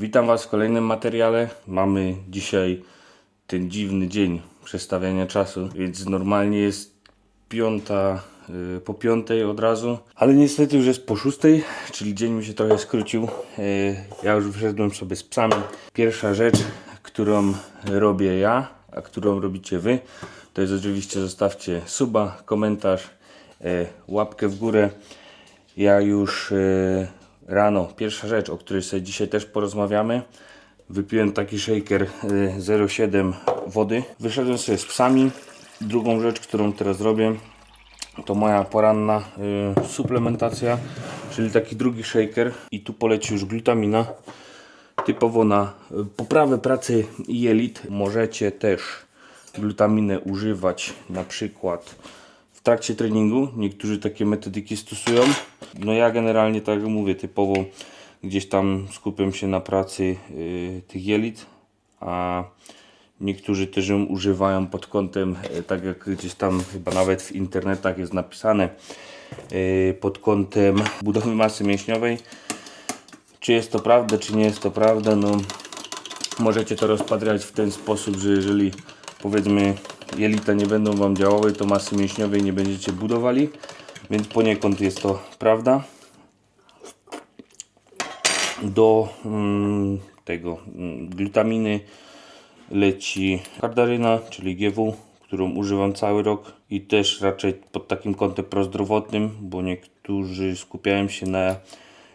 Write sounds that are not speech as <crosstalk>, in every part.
Witam Was w kolejnym materiale. Mamy dzisiaj ten dziwny dzień przestawiania czasu, więc normalnie jest piąta y, po piątej od razu, ale niestety już jest po szóstej, czyli dzień mi się trochę skrócił. Y, Ja już wyszedłem sobie z psami. Pierwsza rzecz, którą robię ja, a którą robicie Wy, to jest oczywiście zostawcie suba, komentarz, y, łapkę w górę. Ja już e, rano, pierwsza rzecz, o której sobie dzisiaj też porozmawiamy. Wypiłem taki shaker e, 0,7 wody. Wyszedłem sobie z psami. Drugą rzecz, którą teraz robię, to moja poranna e, suplementacja, czyli taki drugi shaker. I tu poleci już glutamina. Typowo na e, poprawę pracy jelit. Możecie też glutaminę używać na przykład w trakcie treningu. Niektórzy takie metodyki stosują. No ja generalnie tak jak mówię, typowo gdzieś tam skupiam się na pracy y, tych jelit, a niektórzy też ją używają pod kątem, y, tak jak gdzieś tam chyba nawet w internetach jest napisane, y, pod kątem budowy masy mięśniowej. Czy jest to prawda, czy nie jest to prawda, no możecie to rozpatrywać w ten sposób, że jeżeli powiedzmy jelita nie będą Wam działały, to masy mięśniowej nie będziecie budowali, więc poniekąd jest to prawda. Do mm, tego mm, glutaminy leci kardaryna, czyli GW, którą używam cały rok i też raczej pod takim kątem prozdrowotnym, bo niektórzy skupiają się na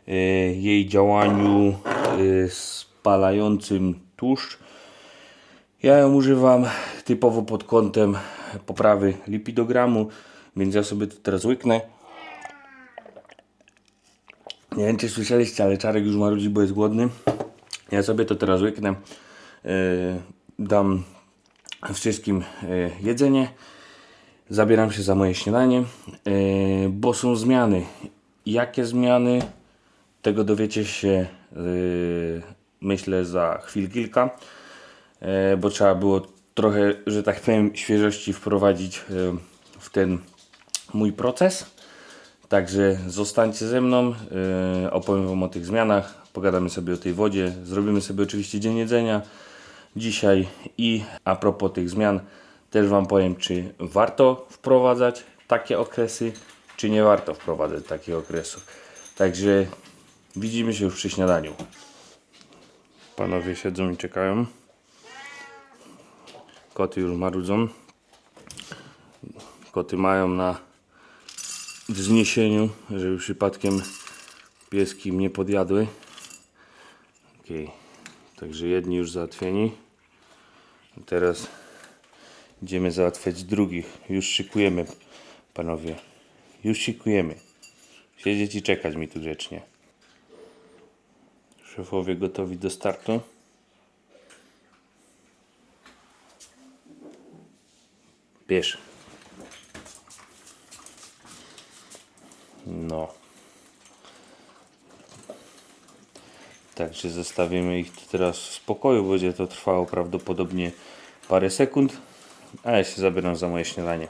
e, jej działaniu e, spalającym tłuszcz. Ja ją używam typowo pod kątem poprawy lipidogramu, więc ja sobie to teraz łyknę. Nie wiem czy słyszeliście, ale Czarek już marudzi, bo jest głodny. Ja sobie to teraz łyknę. Yy, dam wszystkim yy, jedzenie. Zabieram się za moje śniadanie, yy, bo są zmiany. Jakie zmiany? Tego dowiecie się myślę za chwil kilka, bo trzeba było trochę, że tak powiem, świeżości wprowadzić yy, w ten mój proces. Także zostańcie ze mną, yy, opowiem Wam o tych zmianach, pogadamy sobie o tej wodzie, zrobimy sobie oczywiście dzień jedzenia dzisiaj i a propos tych zmian też Wam powiem, czy warto wprowadzać takie okresy, czy nie warto wprowadzać takich okresów. Także widzimy się już przy śniadaniu. Panowie siedzą i czekają. Koty już marudzą. Koty mają na wzniesieniu, żeby przypadkiem pieski mnie podjadły. Okej, także jedni już załatwieni. Teraz idziemy załatwiać drugich. Już szykujemy, panowie. Już szykujemy. Siedzieć i czekać mi tu grzecznie. Szefowie gotowi do startu. Bierz. No. Także zostawimy ich teraz w spokoju. Będzie to trwało prawdopodobnie parę sekund. A ja się zabieram za moje śniadanie.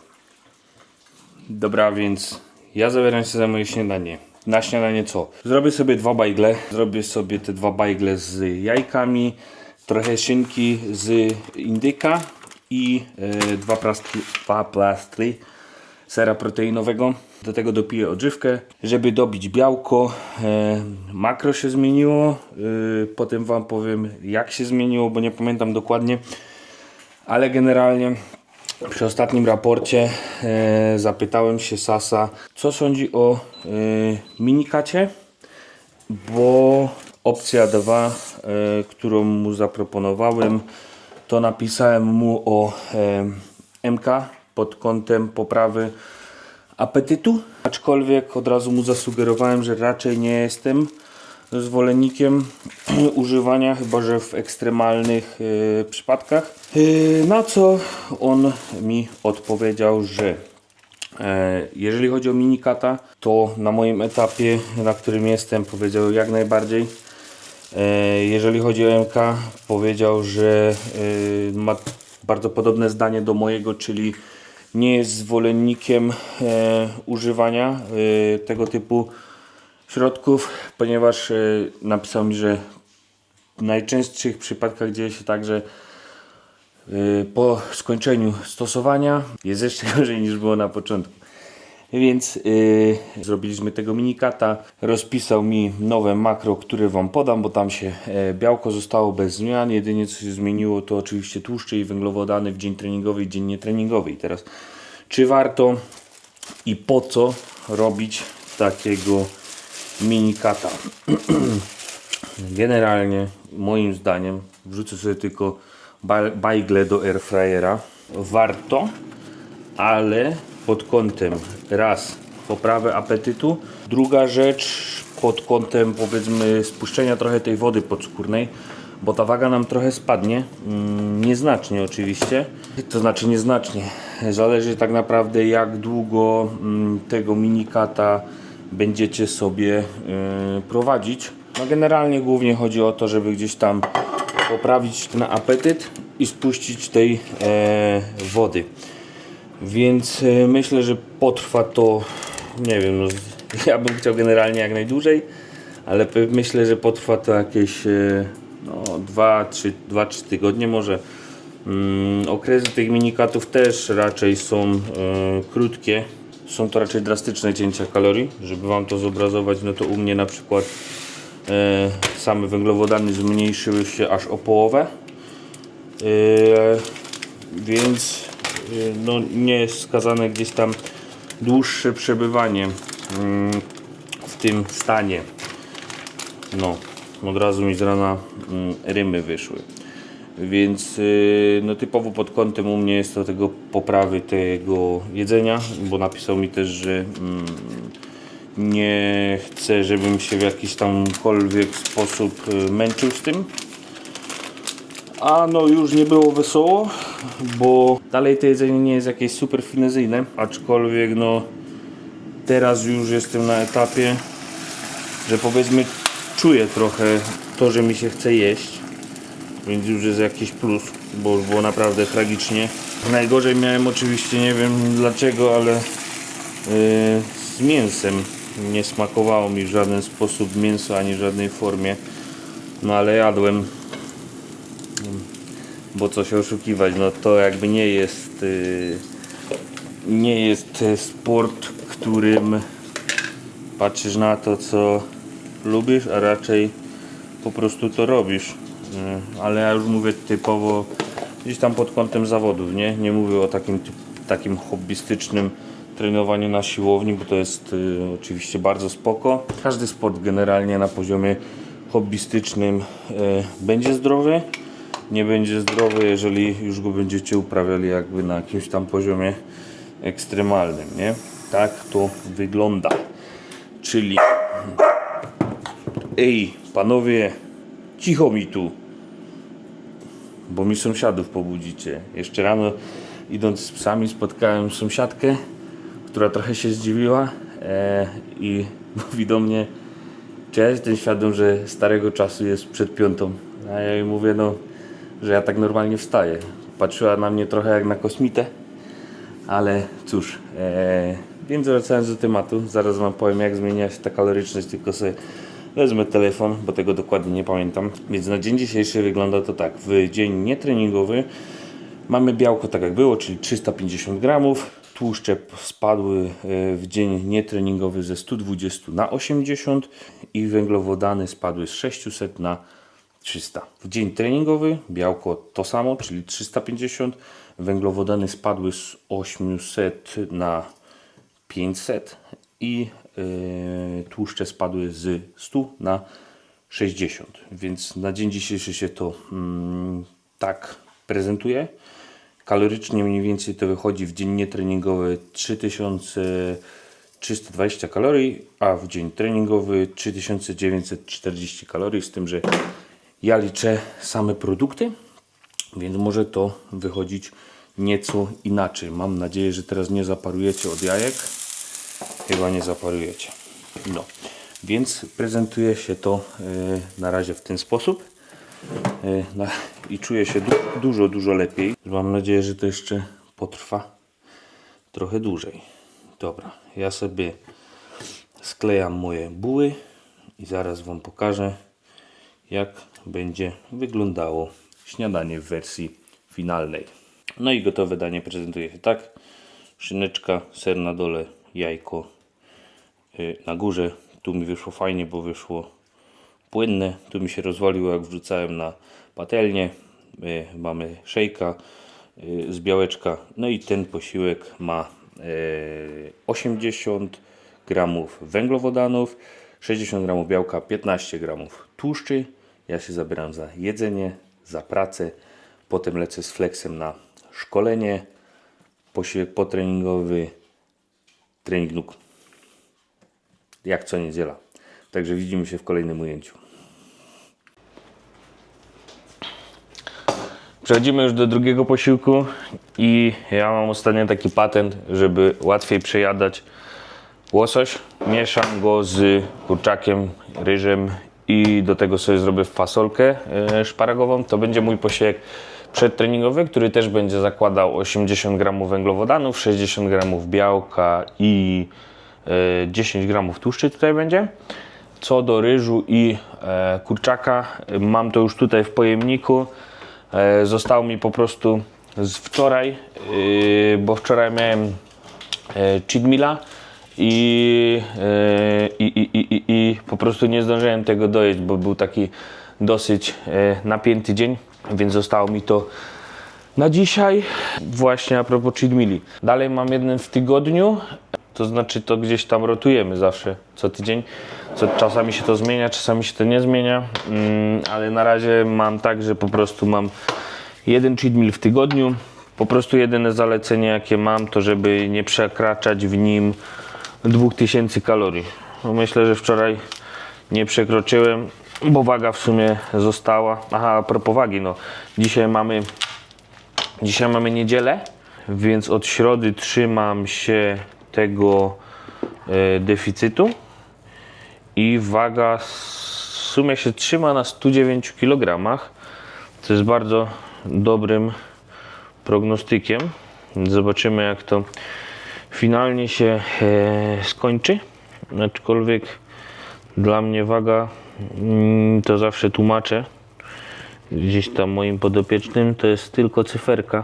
Dobra, więc ja zabieram się za moje śniadanie. Na śniadanie co? Zrobię sobie dwa bajgle. Zrobię sobie te dwa bajgle z jajkami, trochę szynki z indyka i e, dwa, plastry, dwa plastry sera proteinowego. Do tego dopiję odżywkę, żeby dobić białko. E, makro się zmieniło. E, potem Wam powiem jak się zmieniło, bo nie pamiętam dokładnie. Ale generalnie przy ostatnim raporcie zapytałem się Sasa, co sądzi o minikacie, bo opcja 2, e, którą mu zaproponowałem, to napisałem mu o e, MK pod kątem poprawy apetytu, aczkolwiek od razu mu zasugerowałem, że raczej nie jestem zwolennikiem <clears throat> używania, chyba że w ekstremalnych e, przypadkach. E, na co on mi odpowiedział, że e, jeżeli chodzi o minikata, to na moim etapie, na którym jestem, powiedział jak najbardziej. E, jeżeli chodzi o MK, powiedział, że e, ma bardzo podobne zdanie do mojego, czyli nie jest zwolennikiem e, używania tego typu środków, ponieważ napisał mi, że najczęstszych przypadkach dzieje się tak, że po skończeniu stosowania jest jeszcze gorzej niż było na początku. Więc y, zrobiliśmy tego minikata. Rozpisał mi nowe makro, które Wam podam, bo tam się e, białko zostało bez zmian. Jedynie co się zmieniło to oczywiście tłuszcze i węglowodany w dzień treningowy i dzień nietreningowy. I teraz czy warto i po co robić takiego minikata? <clears throat> Generalnie moim zdaniem wrzucę sobie tylko ba- bajgle do airfryera. Warto, ale pod kątem raz poprawy apetytu, druga rzecz pod kątem powiedzmy spuszczenia trochę tej wody podskórnej, bo ta waga nam trochę spadnie, mm, nieznacznie oczywiście, to znaczy nieznacznie, zależy tak naprawdę jak długo mm, tego minikata będziecie sobie y, prowadzić. No generalnie głównie chodzi o to, żeby gdzieś tam poprawić ten apetyt i spuścić tej e, wody. Więc e, myślę, że potrwa to, nie wiem, no, <laughs> ja bym chciał generalnie jak najdłużej, ale myślę, że potrwa to jakieś e, no, 2-3 tygodnie może. Mm, okresy tych minikatów też raczej są e, krótkie. Są to raczej drastyczne cięcia kalorii. Żeby Wam to zobrazować, no to u mnie na przykład e, same węglowodany zmniejszyły się aż o połowę. E, więc y, no, nie jest wskazane gdzieś tam dłuższe przebywanie mm, w tym stanie. No, od razu mi z rana mm, rymy wyszły. Więc y, no, typowo pod kątem u mnie jest to tego poprawy tego jedzenia, bo napisał mi też, że mm, nie chce, żebym się w jakiś tamkolwiek sposób y, męczył z tym. A no już nie było wesoło, bo dalej to jedzenie nie jest jakieś super finezyjne, aczkolwiek no teraz już jestem na etapie, że powiedzmy czuję trochę to, że mi się chce jeść, więc już jest jakiś plus, bo już było naprawdę tragicznie. Najgorzej miałem oczywiście, nie wiem dlaczego, ale yy, z mięsem nie smakowało mi w żaden sposób mięso ani w żadnej formie, no ale jadłem bo co się oszukiwać, no to jakby nie jest y, nie jest sport, którym patrzysz na to, co lubisz, a raczej po prostu to robisz. Y, ale ja już mówię typowo gdzieś tam pod kątem zawodów, nie? Nie mówię o takim, takim hobbystycznym trenowaniu na siłowni, bo to jest y, oczywiście bardzo spoko. Każdy sport generalnie na poziomie hobbystycznym będzie zdrowy nie będzie zdrowy, jeżeli już go będziecie uprawiali jakby na jakimś tam poziomie ekstremalnym, nie? Tak to wygląda. Czyli ej, panowie, cicho mi tu, bo mi sąsiadów pobudzicie. Jeszcze rano idąc z psami spotkałem sąsiadkę, która trochę się zdziwiła e, i <laughs> mówi do mnie, czy ja jestem świadom, że starego czasu jest przed piątą. A ja jej mówię, no, że ja tak normalnie wstaję. Patrzyła na mnie trochę jak na kosmitę, ale cóż. E, więc wracając do tematu, zaraz Wam powiem, jak zmienia się ta kaloryczność, tylko sobie wezmę telefon, bo tego dokładnie nie pamiętam. Więc na dzień dzisiejszy wygląda to tak. W dzień nietreningowy mamy białko tak jak było, czyli 350 gramów. Tłuszcze spadły e, w dzień nietreningowy ze 120 na 80 i węglowodany spadły z 600 na 300. W dzień treningowy białko to samo, czyli 350. Węglowodany spadły z 800 na 500 i yy, tłuszcze spadły z 100 na 60. Więc na dzień dzisiejszy się to mm, tak prezentuje. Kalorycznie mniej więcej to wychodzi w dzień nietreningowy 3320 kalorii, a w dzień treningowy 3940 kalorii, z tym, że ja liczę same produkty, więc może to wychodzić nieco inaczej. Mam nadzieję, że teraz nie zaparujecie od jajek. Chyba nie zaparujecie. No, więc prezentuje się to e, na razie w ten sposób. E, na, I czuję się du dużo, dużo lepiej. Mam nadzieję, że to jeszcze potrwa trochę dłużej. Dobra, ja sobie sklejam moje buły i zaraz Wam pokażę jak będzie wyglądało śniadanie w wersji finalnej. No i gotowe danie prezentuje się tak. Szyneczka, ser na dole, jajko y, na górze. Tu mi wyszło fajnie, bo wyszło płynne. Tu mi się rozwaliło jak wrzucałem na patelnię. Y, Mamy szejka y, z białeczka. No i ten posiłek ma y, 80 gramów węglowodanów, 60 gramów białka, 15 gramów tłuszczy. Ja się zabieram za jedzenie, za pracę. Potem lecę z flexem na szkolenie. Potreningowy, trening nóg. Jak co niedziela. Także widzimy się w kolejnym ujęciu. Przechodzimy już do drugiego posiłku i ja mam ostatnio taki patent, żeby łatwiej przejadać łosoś. Mieszam go z kurczakiem, ryżem i do tego sobie zrobię fasolkę e, szparagową. To będzie mój posiłek przedtreningowy, który też będzie zakładał 80 gramów węglowodanów, 60 gramów białka i e, 10 gramów tłuszczy tutaj będzie. Co do ryżu i e, kurczaka, e, mam to już tutaj w pojemniku. E, zostało mi po prostu z wczoraj, e, bo wczoraj miałem e, cheat i, e, i, i, i, i, i po prostu nie zdążyłem tego dojeść, bo był taki dosyć e, napięty dzień, więc zostało mi to na dzisiaj. Właśnie a propos cheat. Dalej mam jeden w tygodniu, to znaczy to gdzieś tam rotujemy zawsze co tydzień. Co, czasami się to zmienia, czasami się to nie zmienia, mm, ale na razie mam tak, że po prostu mam jeden cheat meal w tygodniu. Po prostu jedyne zalecenie jakie mam to, żeby nie przekraczać w nim 2000 kalorii. No myślę, że wczoraj nie przekroczyłem, bo waga w sumie została. Aha, a propos wagi, no dzisiaj mamy Dzisiaj mamy niedzielę, więc od środy trzymam się tego e, deficytu i waga w sumie się trzyma na 109 kg, co jest bardzo dobrym prognostykiem. Zobaczymy jak to finalnie się e, skończy. Aczkolwiek dla mnie waga mm, to zawsze tłumaczę gdzieś tam moim podopiecznym, to jest tylko cyferka.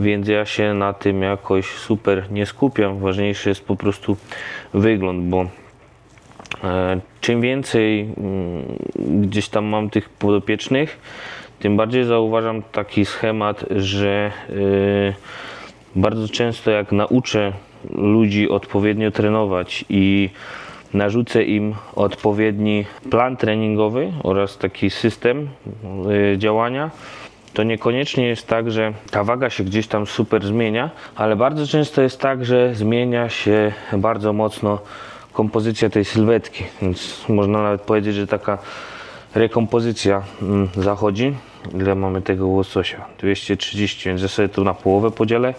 Więc ja się na tym jakoś super nie skupiam. Ważniejszy jest po prostu wygląd, bo e, czym więcej mm, gdzieś tam mam tych podopiecznych, tym bardziej zauważam taki schemat, że e, bardzo często jak nauczę ludzi odpowiednio trenować i narzucę im odpowiedni plan treningowy oraz taki system y, działania, to niekoniecznie jest tak, że ta waga się gdzieś tam super zmienia, ale bardzo często jest tak, że zmienia się bardzo mocno kompozycja tej sylwetki, więc można nawet powiedzieć, że taka rekompozycja mm, zachodzi. Ile mamy tego łososia? 230, więc ja sobie tu na połowę podzielę.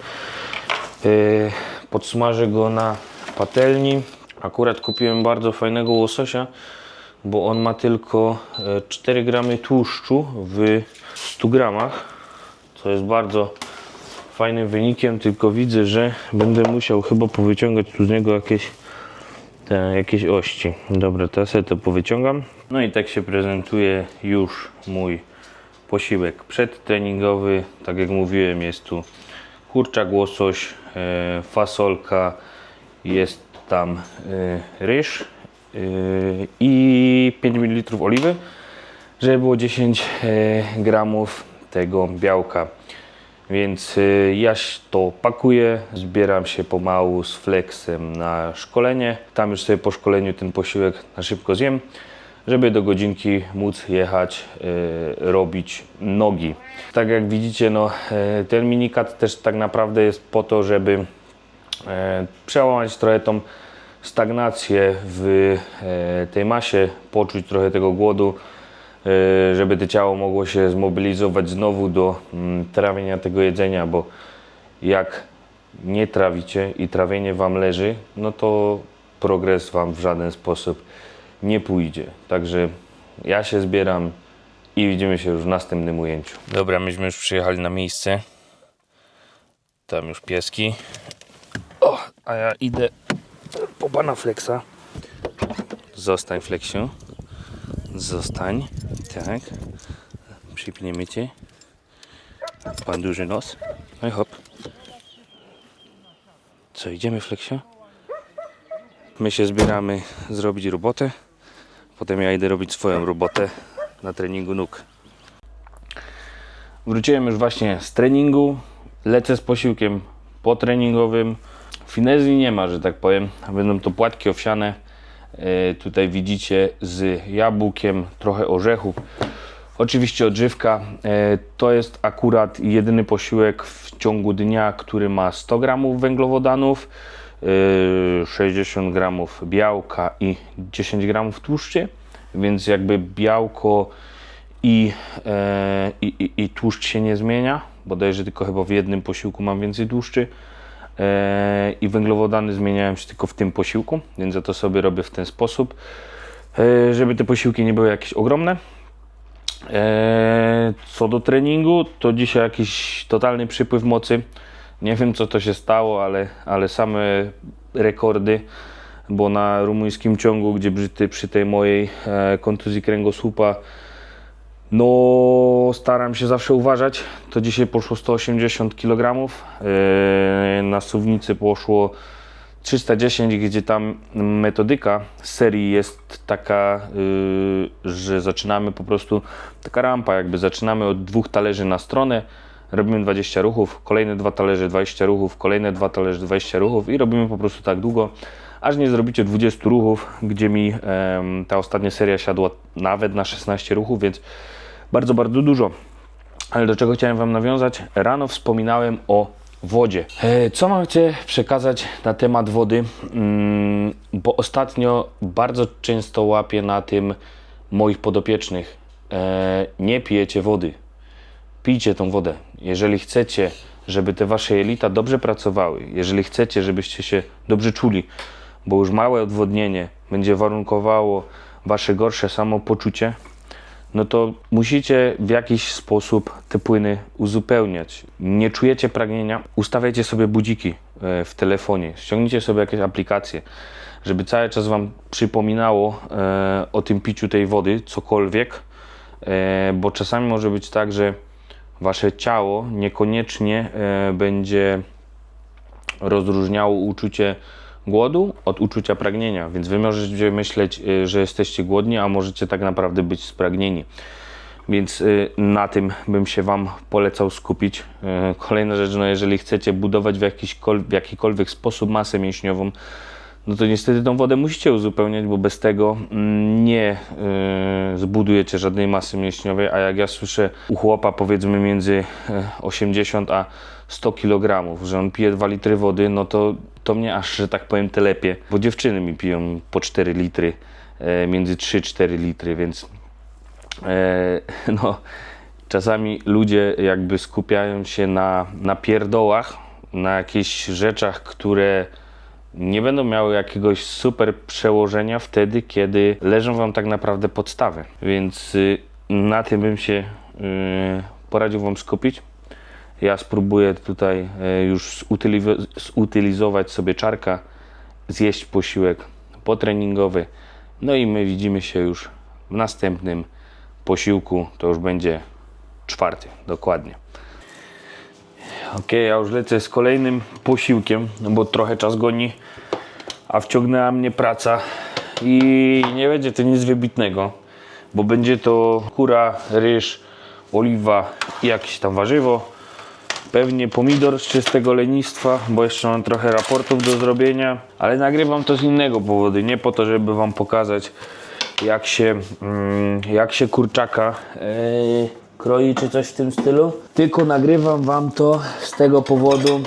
Yy, podsmażę go na patelni. Akurat kupiłem bardzo fajnego łososia, bo on ma tylko e, 4 gramy tłuszczu w 100 gramach, co jest bardzo fajnym wynikiem, tylko widzę, że będę musiał chyba powyciągać tu z niego jakieś te, jakieś ości. Dobra, teraz ja to powyciągam. No i tak się prezentuje już mój posiłek przedtreningowy. Tak jak mówiłem, jest tu kurczak, łosoś, e, fasolka, jest tam e, ryż e, i 5 ml oliwy, żeby było 10 e, gramów tego białka. Więc ja to pakuję, zbieram się pomału z flexem na szkolenie. Tam już sobie po szkoleniu ten posiłek na szybko zjem, żeby do godzinki móc jechać, y, robić nogi. Tak jak widzicie, no, y, ten minikat też tak naprawdę jest po to, żeby e, przełamać trochę tą stagnację w e, tej masie, poczuć trochę tego głodu, e, żeby to ciało mogło się zmobilizować znowu do mm, trawienia tego jedzenia, bo jak nie trawicie i trawienie Wam leży, no to progres Wam w żaden sposób nie pójdzie. Także ja się zbieram i widzimy się już w następnym ujęciu. Dobra, myśmy już przyjechali na miejsce. Tam już pieski. O, a ja idę po pana Flexa. Zostań Flexiu. Zostań. Tak. Przypniemy cię. Pan duży nos. No i hop. Co, idziemy, Fleksio? My się zbieramy zrobić robotę. Potem ja idę robić swoją robotę na treningu nóg. Wróciłem już właśnie z treningu. Lecę z posiłkiem potreningowym. Finezji nie ma, że tak powiem. Będą to płatki owsiane. E, tutaj widzicie z jabłkiem, trochę orzechów. Oczywiście odżywka. E, To jest akurat jedyny posiłek w ciągu dnia, który ma 100 gramów węglowodanów, 60 gramów białka i 10 gramów tłuszczy. Więc jakby białko i, e, i, i, i tłuszcz się nie zmienia. Bodajże tylko chyba w jednym posiłku mam więcej tłuszczy. E, I węglowodany zmieniają się tylko w tym posiłku, więc ja to sobie robię w ten sposób, e, żeby te posiłki nie były jakieś ogromne. Co do treningu, to dzisiaj jakiś totalny przypływ mocy. Nie wiem co to się stało, ale, ale same rekordy, bo na rumuńskim ciągu, gdzie przy, przy tej mojej e, kontuzji kręgosłupa, no staram się zawsze uważać. To dzisiaj poszło 180 kg. E, Na suwnicy poszło 310, gdzie tam metodyka serii jest taka, y, że zaczynamy po prostu, taka rampa jakby, zaczynamy od dwóch talerzy na stronę, robimy 20 ruchów, kolejne dwa talerze 20 ruchów, kolejne dwa talerze 20 ruchów i robimy po prostu tak długo, aż nie zrobicie 20 ruchów, gdzie mi ta ostatnia seria siadła nawet na 16 ruchów, więc bardzo, bardzo dużo. Ale do czego chciałem Wam nawiązać? Rano wspominałem o wodzie. E, Co chcę przekazać na temat wody? Mm, Bo ostatnio bardzo często łapię na tym moich podopiecznych. E, Nie pijecie wody. Pijcie tą wodę. Jeżeli chcecie, żeby te Wasze jelita dobrze pracowały, jeżeli chcecie, żebyście się dobrze czuli, bo już małe odwodnienie będzie warunkowało Wasze gorsze samopoczucie, no to musicie w jakiś sposób te płyny uzupełniać. Nie czujecie pragnienia? Ustawiajcie sobie budziki e, w telefonie, ściągnijcie sobie jakieś aplikacje, żeby cały czas Wam przypominało e, o tym piciu tej wody, cokolwiek, e, bo czasami może być tak, że Wasze ciało niekoniecznie e, będzie rozróżniało uczucie głodu od uczucia pragnienia, więc wy możecie myśleć, y, że jesteście głodni, a możecie tak naprawdę być spragnieni. Więc y, na tym bym się Wam polecał skupić. Kolejna rzecz, no jeżeli chcecie budować w, jakiśkol- w jakikolwiek sposób masę mięśniową, no to niestety tą wodę musicie uzupełniać, bo bez tego mm, nie y, zbudujecie żadnej masy mięśniowej, a jak ja słyszę u chłopa powiedzmy między y, 80 a 100 kg, że on pije 2 litry wody, no to, to mnie aż, że tak powiem, telepie, bo dziewczyny mi piją po 4 litry, y, między 3-4 litry, więc e, <laughs> no, czasami ludzie jakby skupiają się na, na pierdołach, na jakichś rzeczach, które nie będą miały jakiegoś super przełożenia wtedy, kiedy leżą Wam tak naprawdę podstawy. Więc y, na tym bym się y, poradził Wam skupić. Ja spróbuję tutaj y, już zutyli- zutylizować sobie czarka, zjeść posiłek potreningowy. No i my widzimy się już w następnym posiłku. To już będzie czwarty, dokładnie. Ok, ja już lecę z kolejnym posiłkiem, no bo trochę czas goni, a wciągnęła mnie praca i nie będzie to nic wybitnego, bo będzie to kura, ryż, oliwa i jakieś tam warzywo. Pewnie pomidor z czystego lenistwa, bo jeszcze mam trochę raportów do zrobienia, ale nagrywam to z innego powodu, nie po to, żeby wam pokazać jak się, mm, jak się kurczaka yy, kroi czy coś w tym stylu, tylko nagrywam wam to z tego powodu,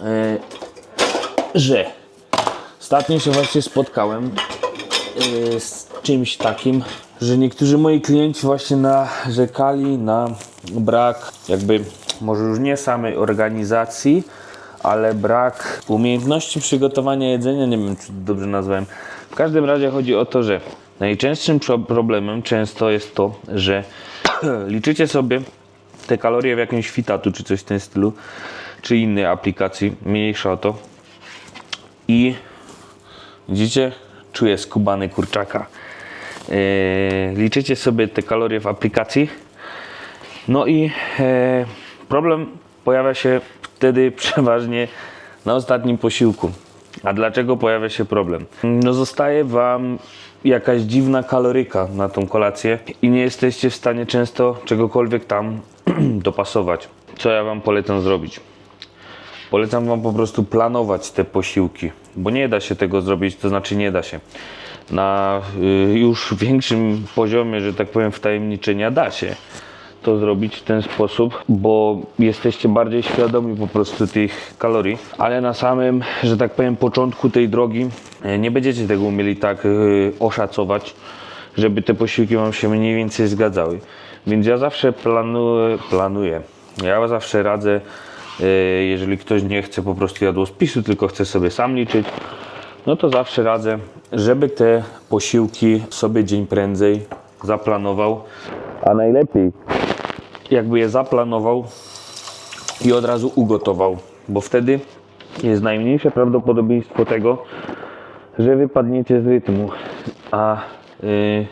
yy, że ostatnio się właśnie spotkałem yy, z czymś takim, że niektórzy moi klienci właśnie narzekali na brak jakby może już nie samej organizacji, ale brak umiejętności przygotowania jedzenia, nie wiem czy dobrze nazwałem. W każdym razie chodzi o to, że najczęstszym pro- problemem często jest to, że <clears throat> liczycie sobie te kalorie w jakimś fitatu czy coś w tym stylu, czy innej aplikacji, mniejsza o to i widzicie, czuję skubany kurczaka. e, liczycie sobie te kalorie w aplikacji. No i e, problem pojawia się wtedy <laughs> przeważnie na ostatnim posiłku. A dlaczego pojawia się problem? No zostaje Wam jakaś dziwna kaloryka na tą kolację i nie jesteście w stanie często czegokolwiek tam <clears throat> dopasować. Co ja Wam polecam zrobić? Polecam Wam po prostu planować te posiłki, bo nie da się tego zrobić, to znaczy nie da się. Na y, już <laughs> większym poziomie, że tak powiem, wtajemniczenia da się to zrobić w ten sposób, bo jesteście bardziej świadomi po prostu tych kalorii, ale na samym, że tak powiem, początku tej drogi e, nie będziecie tego umieli tak y, oszacować, żeby te posiłki Wam się mniej więcej zgadzały. Więc ja zawsze planuję, planuję. ja zawsze radzę, e, jeżeli ktoś nie chce po prostu jadłospisu, tylko chce sobie sam liczyć, no to zawsze radzę, żeby te posiłki sobie dzień prędzej zaplanował, a najlepiej jakby je zaplanował i od razu ugotował, bo wtedy jest najmniejsze prawdopodobieństwo tego, że wypadniecie z rytmu. A yy,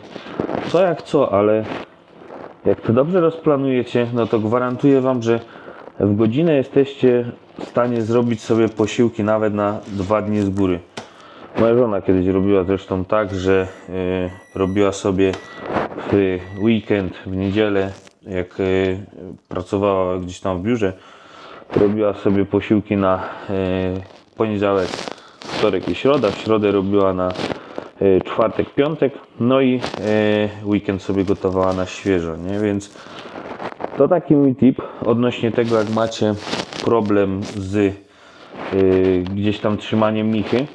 co jak co, ale jak to dobrze rozplanujecie, no to gwarantuję Wam, że w godzinę jesteście w stanie zrobić sobie posiłki nawet na dwa dni z góry. Moja żona kiedyś robiła zresztą tak, że y, robiła sobie w weekend, w niedzielę, jak y, pracowała gdzieś tam w biurze, robiła sobie posiłki na y, poniedziałek, wtorek i środa. W środę robiła na y, czwartek, piątek, no i weekend sobie gotowała na świeżo, nie? Więc to taki mój tip odnośnie tego, jak macie problem z gdzieś tam trzymaniem michy,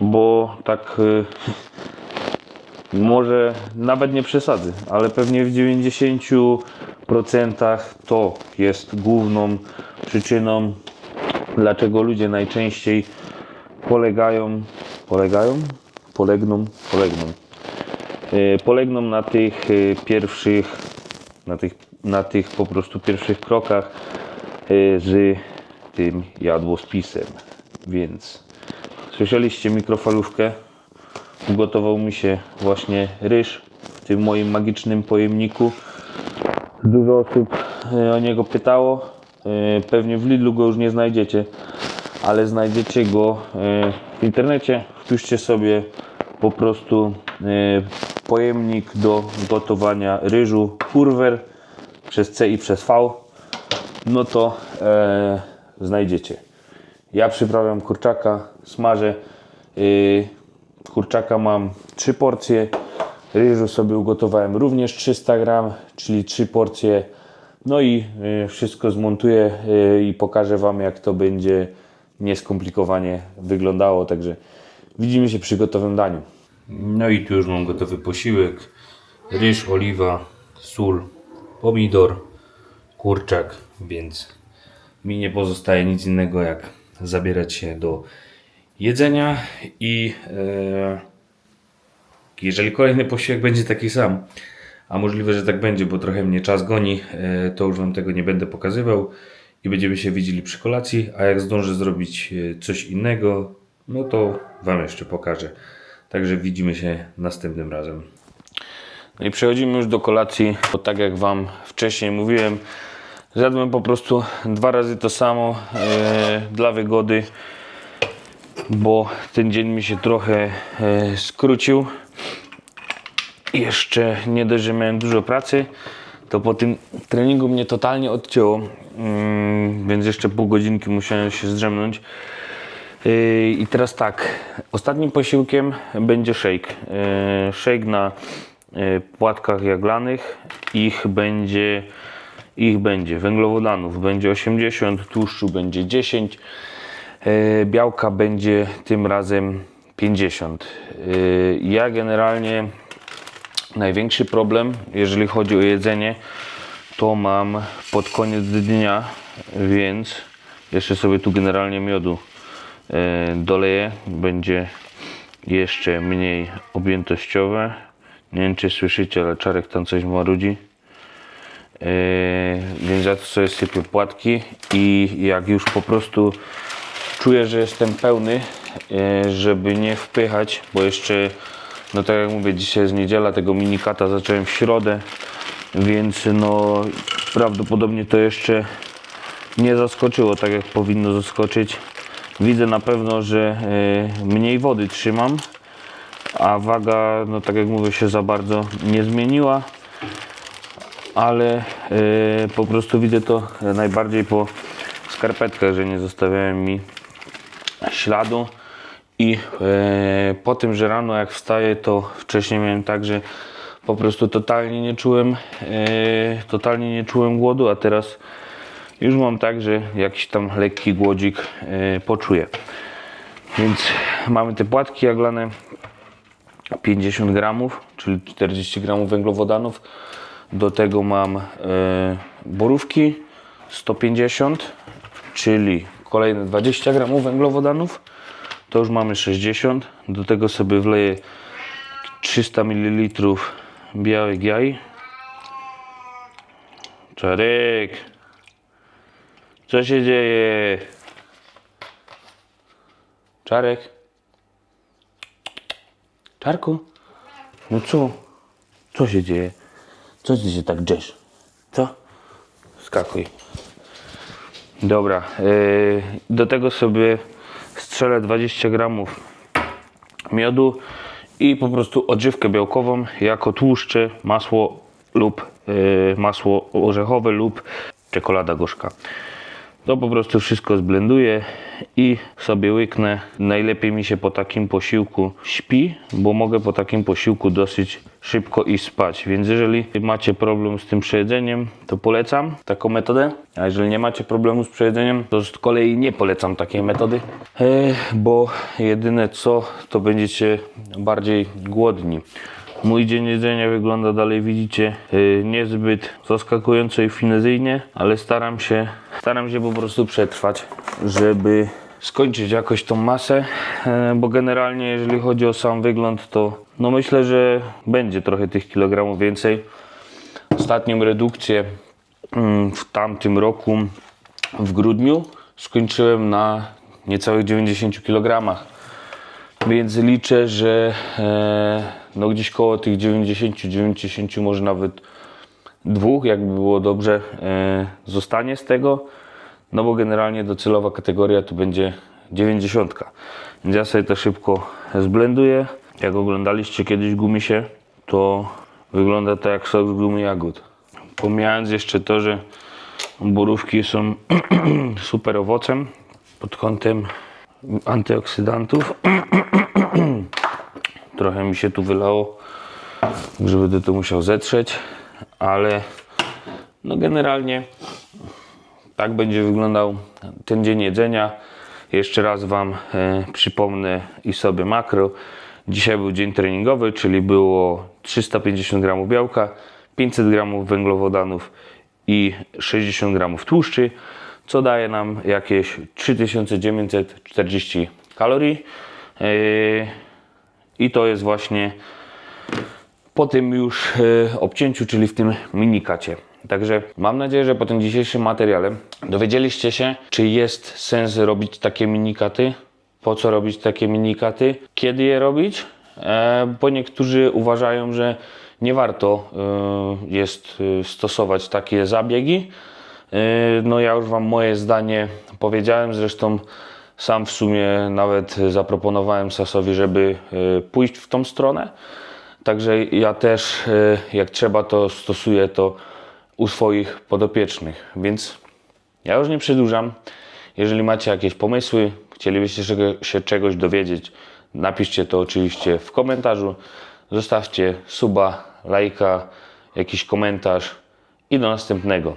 bo tak może nawet nie przesadzę, ale pewnie w 90% to jest główną przyczyną, dlaczego ludzie najczęściej polegają, polegają, polegną, polegną, E, polegną na tych e, pierwszych, na tych, na tych po prostu pierwszych krokach e, z tym jadłospisem. Więc słyszeliście mikrofalówkę? Ugotował mi się właśnie ryż w tym moim magicznym pojemniku. Dużo osób e, o niego pytało. E, Pewnie w Lidlu go już nie znajdziecie, ale znajdziecie go e, w internecie. Wpiszcie sobie po prostu pojemnik do gotowania ryżu Kurwer przez C i przez V. No to znajdziecie. Ja przyprawiam kurczaka, smażę. Kurczaka mam 3 porcje. Ryżu sobie ugotowałem również 300 gram, czyli 3 porcje. No i y, wszystko zmontuję y, i pokażę Wam, jak to będzie nieskomplikowanie wyglądało. Także widzimy się przy gotowym daniu. No i tu już mam gotowy posiłek. Ryż, oliwa, sól, pomidor, kurczak, więc mi nie pozostaje nic innego jak zabierać się do jedzenia i e, jeżeli kolejny posiłek będzie taki sam, a możliwe, że tak będzie, bo trochę mnie czas goni, e, to już Wam tego nie będę pokazywał i będziemy się widzieli przy kolacji, a jak zdążę zrobić e, coś innego, no to Wam jeszcze pokażę. Także widzimy się następnym razem. No i przechodzimy już do kolacji, bo tak jak Wam wcześniej mówiłem, zjadłem po prostu dwa razy to samo e, dla wygody bo ten dzień mi się trochę e, skrócił. Jeszcze nie dość, że miałem dużo pracy, to po tym treningu mnie totalnie odcięło, mm, więc jeszcze pół godzinki musiałem się zdrzemnąć. Yy, I teraz tak, ostatnim posiłkiem będzie shake. Yy, shake na płatkach jaglanych. Ich będzie, ich będzie węglowodanów będzie 80, tłuszczu będzie 10. E, białka będzie tym razem 50. E, ja generalnie największy problem, jeżeli chodzi o jedzenie, to mam pod koniec dnia, więc jeszcze sobie tu generalnie miodu e, doleję. Będzie jeszcze mniej objętościowe. Nie wiem czy słyszycie, ale czarek tam coś marudzi. Yy, więc ja tu sobie sypię płatki i jak już po prostu czuję, że jestem pełny, e, żeby nie wpychać, bo jeszcze No tak jak mówię, dzisiaj jest niedziela, tego minikata zacząłem w środę, więc no prawdopodobnie to jeszcze nie zaskoczyło tak jak powinno zaskoczyć. Widzę na pewno, że e, mniej wody trzymam, a waga, no tak jak mówię, się za bardzo nie zmieniła, ale e, po prostu widzę to najbardziej po skarpetkach, że nie zostawiałem mi śladu i e, po tym, że rano jak wstaję, to wcześniej miałem tak, że po prostu totalnie nie czułem e, totalnie nie czułem głodu, a teraz już mam tak, że jakiś tam lekki głodzik e, poczuję. Więc mamy te płatki jaglane 50 gramów, czyli 40 gramów węglowodanów. Do tego mam borówki 150, czyli kolejne 20 gramów węglowodanów. To już mamy 60. Do tego sobie wleję 300 ml białych jaj. Czarek, co się dzieje? Czarek? Czarku? No co? Co się dzieje? Co ty się tak drzesz? Co? Skakuj. Dobra, yy, do tego sobie strzelę 20 gramów miodu i po prostu odżywkę białkową jako tłuszcze, masło lub yy, masło orzechowe lub czekolada gorzka. To po prostu wszystko zblenduję i sobie łyknę. Najlepiej mi się po takim posiłku śpi, bo mogę po takim posiłku dosyć szybko i spać. Więc jeżeli macie problem z tym przejedzeniem, to polecam taką metodę. A jeżeli nie macie problemu z przejedzeniem, to z kolei nie polecam takiej metody, e, bo jedyne co, to będziecie bardziej głodni. Mój dzień jedzenia wygląda dalej, widzicie, yy, niezbyt zaskakująco i finezyjnie, ale staram się, staram się po prostu przetrwać, żeby skończyć jakoś tą masę, yy, bo generalnie jeżeli chodzi o sam wygląd, to no myślę, że będzie trochę tych kilogramów więcej. Ostatnią redukcję mm, w tamtym roku, w grudniu, skończyłem na niecałych 90 kg. Więc liczę, że e, no gdzieś koło tych 90, 90 może nawet dwóch, jakby było dobrze, e, zostanie z tego. No bo generalnie docelowa kategoria to będzie 90. Więc ja sobie to szybko zblenduję. Jak oglądaliście kiedyś gumisie, to wygląda to jak sok z gumy jagód. Pomijając jeszcze to, że borówki są <clears throat> super owocem pod kątem antyoksydantów. <clears throat> Trochę mi się tu wylało, że będę to musiał zetrzeć, ale no generalnie tak będzie wyglądał ten dzień jedzenia. Jeszcze raz Wam e, przypomnę i sobie makro. Dzisiaj był dzień treningowy, czyli było 350 g białka, 500 g węglowodanów i 60 g tłuszczy, co daje nam jakieś 3940 kalorii. I to jest właśnie po tym już e, obcięciu, czyli w tym minikacie. Także mam nadzieję, że po tym dzisiejszym materiale dowiedzieliście się, czy jest sens robić takie minikaty, po co robić takie minikaty, kiedy je robić, e, bo niektórzy uważają, że nie warto e, jest stosować takie zabiegi. No ja już Wam moje zdanie powiedziałem, zresztą sam w sumie nawet zaproponowałem Sasowi, żeby e, pójść w tą stronę. Także ja też, e, jak trzeba, to stosuję to u swoich podopiecznych. Więc ja już nie przedłużam. Jeżeli macie jakieś pomysły, chcielibyście się czegoś dowiedzieć, napiszcie to oczywiście w komentarzu. Zostawcie suba, lajka, jakiś komentarz i do następnego.